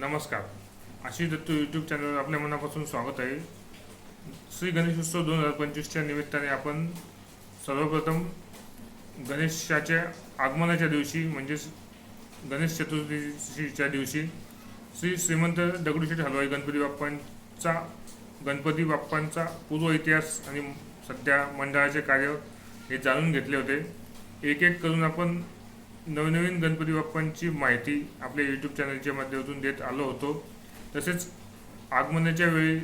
नमस्कार. आशिष दत्त यूट्यूब चॅनलवर आपल्या मनापासून स्वागत आहे. श्री गणेशोत्सव दोन हजार पंचवीसच्या निमित्ताने आपण सर्वप्रथम गणेशाच्या आगमनाच्या दिवशी म्हणजेच गणेश चतुर्थीच्या दिवशी श्री श्रीमंत दगडूशेठ हलवाई गणपती बाप्पांचा गणपती बाप्पांचा पूर्व इतिहास आणि सध्या मंडळाचे कार्य हे जाणून घेतले होते. एक एक करून आपण नवनवीन गणपती बाप्पांची माहिती आपल्या यूट्यूब चॅनलच्या माध्यमातून देत आलो होतो. तसेच आगमनाच्या वेळी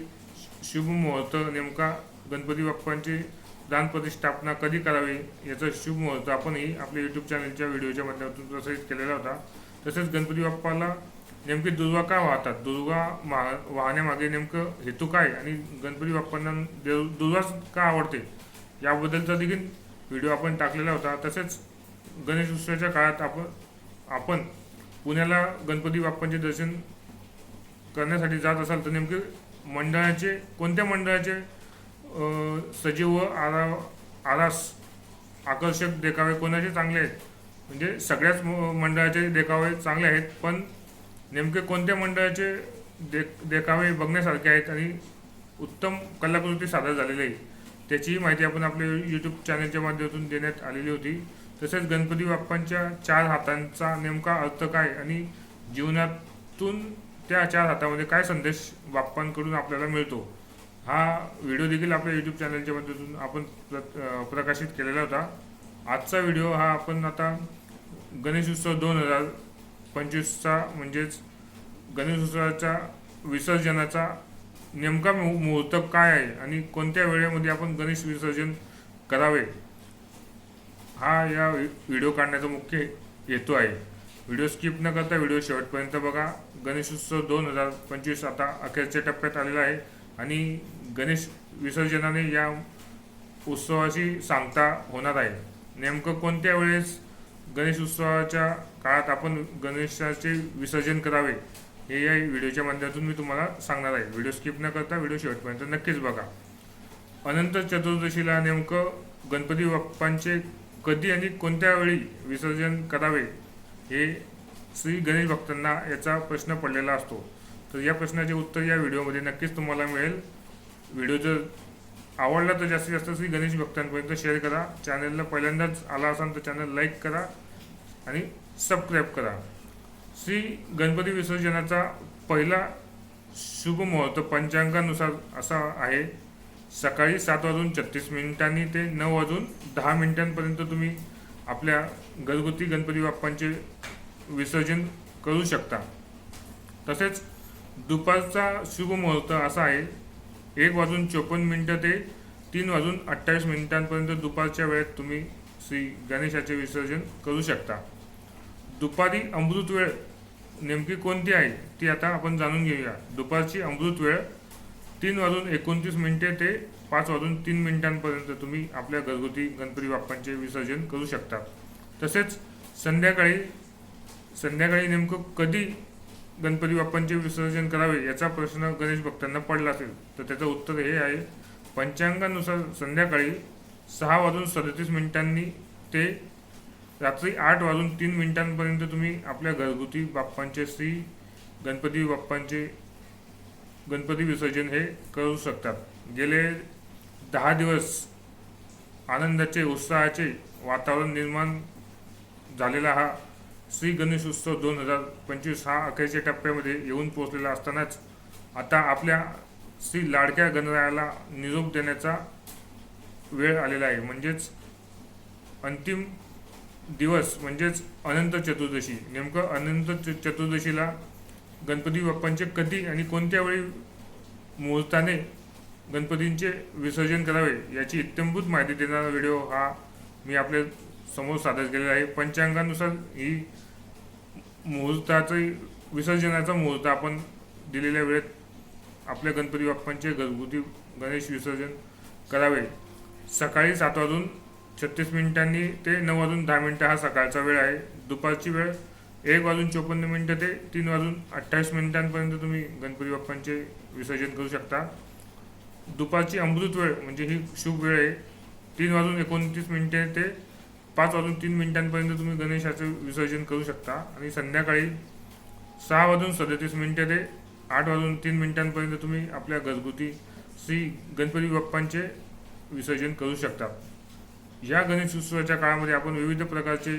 शुभ मुहूर्त नेमका गणपती बाप्पांची दान प्रतिष्ठापना कधी करावी याचा शुभ मुहूर्त आपणही आपल्या यूट्यूब चॅनलच्या व्हिडिओच्या माध्यमातून प्रसारित केलेला होता. तसेच गणपती बाप्पाला नेमके दुर्वा का वाहतात? दुर्वा मा- वाहण्यामागे नेमकं हेतू काय आणि गणपती बाप्पांना देव- दुर्वाच का आवडते? याबद्दलचा देखील व्हिडिओ आपण टाकलेला होता. तसेच गणेश उत्सवाच्या काळात आपण आपण पुण्याला गणपती बाप्पांचे दर्शन करण्यासाठी जात असाल तर नेमके मंडळाचे कोणत्या मंडळाचे सजीव व आरा आरास आकर्षक देखावे कोणाचे चांगले आहेत? म्हणजे सगळ्याच म- मंडळाचे देखावे चांगले आहेत पण नेमके कोणत्या मंडळाचे दे देखावे बघण्यासारखे आहेत आणि उत्तम कलाकृती सादर झालेली आहे त्याचीही माहिती आपण आपल्या यूट्यूब चॅनलच्या माध्यमातून देण्यात आलेली होती. तसेच गणपती बाप्पांच्या चार हातांचा नेमका अर्थ काय आणि जीवनातून त्या चार हातामध्ये काय संदेश बाप्पांकडून आपल्याला मिळतो? हा व्हिडिओ देखील आपल्या यूट्यूब चॅनलच्या माध्यमातून आपण प्रकाशित केलेला होता. आजचा व्हिडिओ हा आपण आता गणेश उत्सव दोन हजार पंचवीसचा म्हणजेच गणेश उत्सवाच्या विसर्जनाचा नेमका मुहूर्त काय आहे आणि कोणत्या वेळेमध्ये आपण गणेश विसर्जन करावे? हा या व्हिडिओ काढण्याचा मुख्य हेतू आहे. व्हिडिओ स्किप न करता व्हिडिओ शेवटपर्यंत बघा. गणेशोत्सव दोन हजार पंचवीस आता अखेरच्या टप्प्यात आलेला आहे आणि गणेश विसर्जनाने या उत्सवाची सांगता होणार आहे. नेमकं कोणत्या वेळेस गणेश उत्सवाच्या काळात आपण गणेशाचे विसर्जन करावे हे या व्हिडिओच्या माध्यमातून मी तुम्हाला सांगणार आहे. व्हिडिओ स्किप न करता व्हिडिओ शेवटपर्यंत नक्कीच बघा. अनंत चतुर्दशीला नेमकं गणपती बाप्पांचे कधी आणि कोणत्या वेळी विसर्जन करावे हे श्री गणेश भक्तांना याचा प्रश्न पडलेला असतो. तर या प्रश्नाचे उत्तर या व्हिडिओमध्ये नक्कीच तुम्हाला मिळेल. व्हिडिओ जर आवडला तर जास्तीत जास्त श्री गणेश भक्तांपर्यंत शेअर करा. चॅनलला पहिल्यांदाच आला असाल तर चॅनल लाईक करा आणि सबस्क्राईब करा. श्री गणपती विसर्जनाचा पहिला शुभ मुहूर्त पंचांगानुसार असा आहे. सकाळी सात वाजून छत्तीस मिनिटांनी ते नऊ वाजून दहा मिनिटांपर्यंत तुम्ही आपल्या घरगुती गणपती बाप्पांचे विसर्जन करू शकता. तसेच दुपारचा शुभ मुहूर्त असा आहे एक वाजून चोपन्न मिनटं ते तीन वाजून अठ्ठावीस मिनिटांपर्यंत दुपारच्या वेळेत तुम्ही श्री गणेशाचे विसर्जन करू शकता. दुपारी अमृत वेळ नेमकी कोणती आहे ती आता आपण जाणून घेऊया. दुपारची अमृत वेळ तीन वाजून एकोणतीस मिनिटे ते पाच वाजून तीन मिनिटांपर्यंत तुम्ही आपल्या घरगुती गणपती बाप्पांचे विसर्जन करू शकता. तसेच संध्याकाळी संध्याकाळी नेमकं कधी गणपती बाप्पांचे विसर्जन करावे याचा प्रश्न गणेश भक्तांना पडला असेल तर त्याचं उत्तर हे आहे पंचांगानुसार संध्याकाळी सहा वाजून सदतीस मिनिटांनी ते रात्री आठ वाजून तीन मिनिटांपर्यंत तुम्ही आपल्या घरगुती बाप्पांचे श्री गणपती बाप्पांचे गणपती विसर्जन हे करू शकतात. गेले दहा दिवस आनंदाचे उत्साहाचे वातावरण निर्माण झालेला हा श्री गणेश उत्सव दोन हजार पंचवीस हा अखेरच्या टप्प्यामध्ये येऊन पोहोचलेला असतानाच आता आपल्या श्री लाडक्या गणरायाला निरोप देण्याचा वेळ आलेला आहे. म्हणजेच अंतिम दिवस म्हणजेच अनंत चतुर्दशी. नेमकं अनंत चतुर्दशीला गणपती बाप्पांचे कधी आणि कोणत्या वेळी मुहूर्ताने गणपतींचे विसर्जन करावे याची इत्यंभूत माहिती देणारा व्हिडिओ हा मी आपल्यासमोर सादर केलेला आहे. पंचांगानुसार ही मुहूर्ताचे विसर्जनाचा मुहूर्त आपण दिलेल्या वेळेत आपल्या गणपती बाप्पांचे घरगुती गणेश विसर्जन करावे. सकाळी सात वाजून छत्तीस मिनिटांनी ते नऊ वाजून दहा मिनिटं हा सकाळचा वेळ आहे. दुपारची वेळ एक वाजून चोपन्न मिनटं ते तीन वाजून अठ्ठावीस मिनिटांपर्यंत तुम्ही गणपती बाप्पांचे विसर्जन करू शकता. दुपारची अमृत वेळ म्हणजे ही शुभ वेळ आहे. तीन वाजून एकोणतीस मिनिटे ते पाच वाजून तीन मिनिटांपर्यंत तुम्ही गणेशाचं विसर्जन करू शकता. आणि संध्याकाळी सहा वाजून सदतीस मिनिटं ते आठ वाजून तीन मिनिटांपर्यंत तुम्ही आपल्या घरगुती श्री गणपती बाप्पांचे विसर्जन करू शकता. या गणेश उत्सवाच्या काळामध्ये आपण विविध प्रकारचे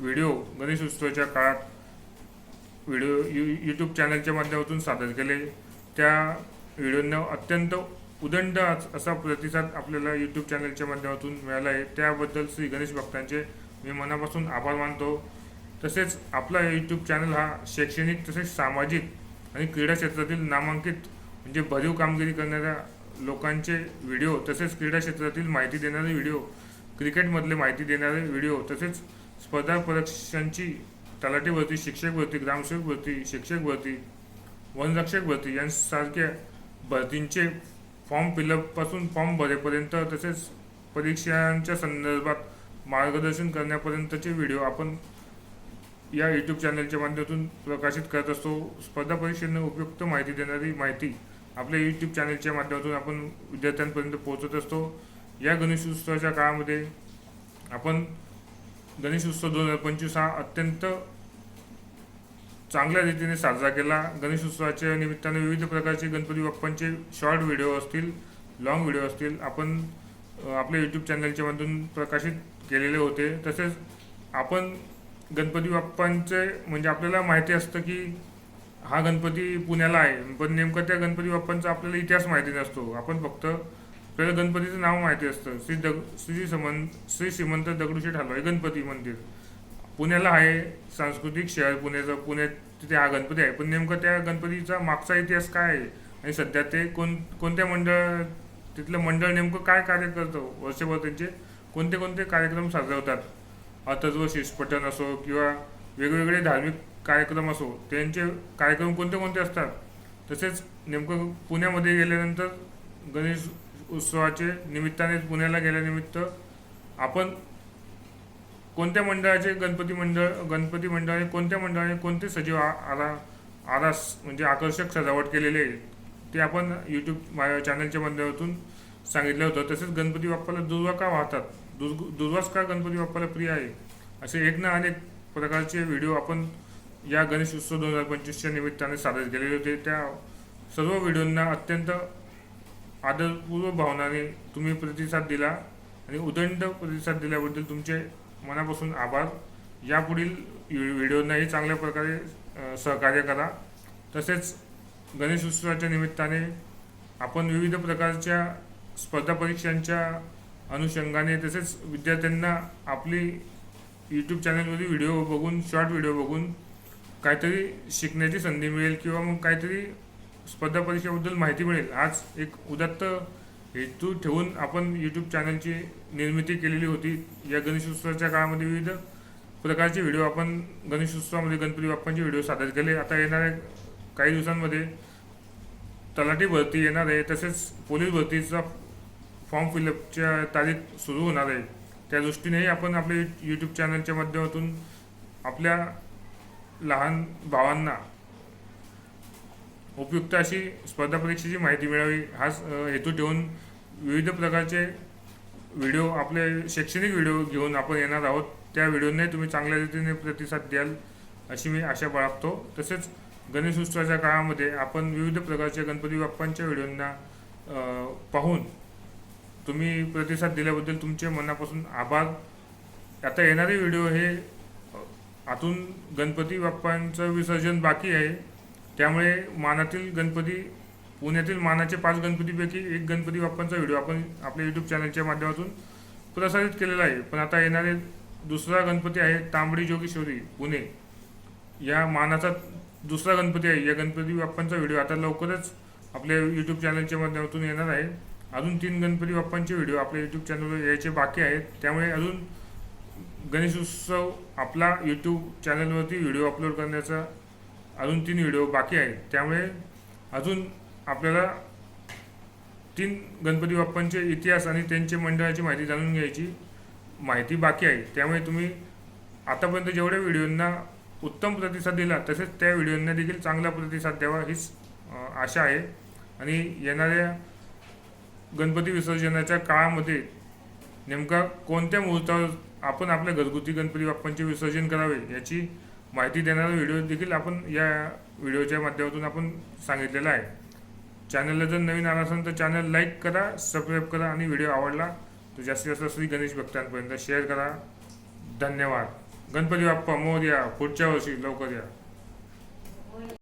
व्हिडिओ गणेश उत्सवाच्या काळात व्हिडिओ यू यूट्यूब चॅनलच्या माध्यमातून सादर केले. त्या व्हिडिओंना अत्यंत उदंड असा प्रतिसाद आपल्याला यूट्यूब चॅनलच्या माध्यमातून मिळाला आहे. त्याबद्दल श्री गणेश भक्तांचे मी मनापासून आभार मानतो. तसेच आपला यूट्यूब चॅनल हा शैक्षणिक तसेच सामाजिक आणि क्रीडा क्षेत्रातील नामांकित म्हणजे भरीव कामगिरी करणाऱ्या लोकांचे व्हिडिओ तसेच क्रीडा क्षेत्रातील माहिती देणारे व्हिडिओ क्रिकेटमधले माहिती देणारे व्हिडिओ तसेच स्पर्धा परीक्षांची तलाठी भरती शिक्षक भरती ग्रामसेवक भरती शिक्षक भरती वनरक्षक भरती यांसारख्या भरतींचे फॉर्म फिलअपपासून फॉर्म भरेपर्यंत तसेच परीक्षांच्या संदर्भात मार्गदर्शन करण्यापर्यंतचे व्हिडिओ आपण या यूट्यूब चॅनलच्या माध्यमातून प्रकाशित करत असतो. स्पर्धा परीक्षेने उपयुक्त माहिती देणारी माहिती आपल्या यूट्यूब चॅनलच्या माध्यमातून आपण विद्यार्थ्यांपर्यंत पोहोचत असतो. या गणेश उत्सवाच्या काळामध्ये आपण गणेश उत्सव दोन हजार पंचवीस हा अत्यंत चांगल्या रीतीने साजरा केला. गणेश उत्सवाच्या निमित्ताने विविध प्रकारचे गणपती बाप्पांचे शॉर्ट व्हिडिओ असतील लॉंग व्हिडिओ असतील आपण आपल्या यूट्यूब चॅनलच्या मधून प्रकाशित केलेले होते. तसेच आपण गणपती बाप्पांचे म्हणजे आपल्याला माहिती असतं की हा गणपती पुण्याला आहे पण नेमकं त्या गणपती बाप्पांचा आपल्याला इतिहास माहिती नसतो. आपण फक्त आपल्याला गणपतीचं नाव माहिती असतं. श्री दग श्री समंत श्री श्रीमंत दगडूशेठ हलवाई गणपती मंदिर. पुण्याला आहे सांस्कृतिक शहर पुण्याचं पुण्यात तिथे हा गणपती आहे. पण नेमकं त्या गणपतीचा मागचा इतिहास काय आहे? आणि सध्या ते कोण कोणत्या मंडळ तिथलं मंडळ नेमकं काय कार्य करतं? वर्षभर त्यांचे कोणते कोणते कार्यक्रम साजरे होतात अथर्व शिष्पठन असो किंवा वेगवेगळे धार्मिक कार्यक्रम असो त्यांचे कार्यक्रम कोणते कोणते असतात? तसेच नेमकं पुण्यामध्ये गेल्यानंतर गणेश उत्सवाचे निमित्ताने पुण्याला गेल्यानिमित्त आपण कोणत्या मंडळाचे गणपती मंडळ गणपती मंडळाने कोणत्या मंडळाने कोणते सजीव आरा आरास म्हणजे आकर्षक सजावट केलेले आहे ते आपण यूट्यूब माझ्या चॅनलच्या माध्यमातून सांगितलं होतं. तसेच गणपती बाप्पाला दुर्वा का वाहतात? दुर्ग दुर्वास का गणपती बाप्पाला प्रिय आहे? असे एक ना अनेक प्रकारचे व्हिडिओ आपण या गणेश उत्सव दोन हजार पंचवीसच्या निमित्ताने सादर केलेले होते. त्या सर्व व्हिडिओंना अत्यंत आदरपूर्व भावनाने तुम्ही प्रतिसाद दिला आणि उदंड प्रतिसाद दिल्याबद्दल तुमचे मनापासून आभार. यापुढील व्हिडिओनाही व्हिडिओंनाही चांगल्या प्रकारे सहकार्य करा. तसेच गणेश उत्सवाच्या निमित्ताने आपण विविध प्रकारच्या स्पर्धा परीक्षांच्या अनुषंगाने तसेच विद्यार्थ्यांना आपली यूट्यूब चॅनलवरील व्हिडिओ बघून शॉर्ट व्हिडिओ बघून काहीतरी शिकण्याची संधी मिळेल किंवा मग काहीतरी स्पर्धा परीक्षेबद्दल माहिती मिळेल. आज एक उदात्त हेतू ठेवून आपण यूट्यूब चॅनलची निर्मिती केलेली होती. या गणेश उत्सवाच्या काळामध्ये विविध प्रकारचे व्हिडिओ आपण गणेश उत्सवामध्ये गणपती बाप्पांचे व्हिडिओ सादर केले. आता येणाऱ्या काही दिवसांमध्ये तलाठी भरती येणार आहे. तसेच पोलीस भरतीचा फॉर्म फिलअपच्या तारीख सुरू होणार आहे. त्या दृष्टीनेही आपण आपल्या यूट्यूब चॅनलच्या माध्यमातून आपल्या लहान भावांना उपयुक्त अशी स्पर्धा परीक्षेची माहिती मिळावी हाच हेतू ठेवून विविध प्रकारचे व्हिडिओ आपले शैक्षणिक व्हिडिओ घेऊन आपण येणार आहोत. त्या व्हिडिओने तुम्ही चांगल्या रीतीने प्रतिसाद द्याल अशी मी आशा बाळगतो. तसेच गणेश उत्सवाच्या काळामध्ये आपण विविध प्रकारच्या गणपती बाप्पांच्या व्हिडिओंना पाहून तुम्ही प्रतिसाद दिल्याबद्दल तुमचे मनापासून आभार. आता येणारे व्हिडिओ हे आतून गणपती बाप्पांचं विसर्जन बाकी आहे. त्यामुळे मानातील गणपती पुण्यातील मानाचे पाच गणपतीपैकी एक गणपती बाप्पांचा व्हिडिओ आपण आपल्या यूट्यूब चॅनलच्या माध्यमातून प्रसारित केलेला आहे. पण आता येणारे दुसरा गणपती आहे तांबडी जोगेश्वरी पुणे. या मानाचा दुसरा गणपती आहे. या गणपती बाप्पांचा व्हिडिओ आता लवकरच आपल्या यूट्यूब चॅनलच्या माध्यमातून येणार आहे. अजून तीन गणपती बाप्पांचे व्हिडिओ आपल्या यूट्यूब चॅनलवर यायचे बाकी आहेत. त्यामुळे अजून गणेश उत्सव आपला यूट्यूब चॅनलवरती व्हिडिओ अपलोड करण्याचा अजून तीन व्हिडिओ बाकी आहेत. त्यामुळे अजून आपल्याला तीन गणपती बाप्पांचे इतिहास आणि त्यांचे मंडळाची माहिती जाणून घ्यायची माहिती बाकी आहे. त्यामुळे तुम्ही आतापर्यंत जेवढ्या व्हिडिओंना उत्तम प्रतिसाद दिला तसेच त्या व्हिडिओंना देखील चांगला प्रतिसाद द्यावा हीच आशा आहे. आणि येणाऱ्या गणपती विसर्जनाच्या काळामध्ये नेमका कोणत्या मुहूर्तावर आपण आपल्या घरगुती गणपती बाप्पांचे विसर्जन करावे याची माहिती देणारा व्हिडिओ देखील आपण या व्हिडिओच्या माध्यमातून आपण सांगितलेला आहे. चॅनलला जर नवीन आला असेल तर चॅनल लाईक करा सबस्क्राईब करा आणि व्हिडिओ आवडला तर जास्तीत जास्त श्री गणेश भक्तांपर्यंत शेअर करा. धन्यवाद. गणपती बाप्पा मोर्या पुढच्या वर्षी लवकर या.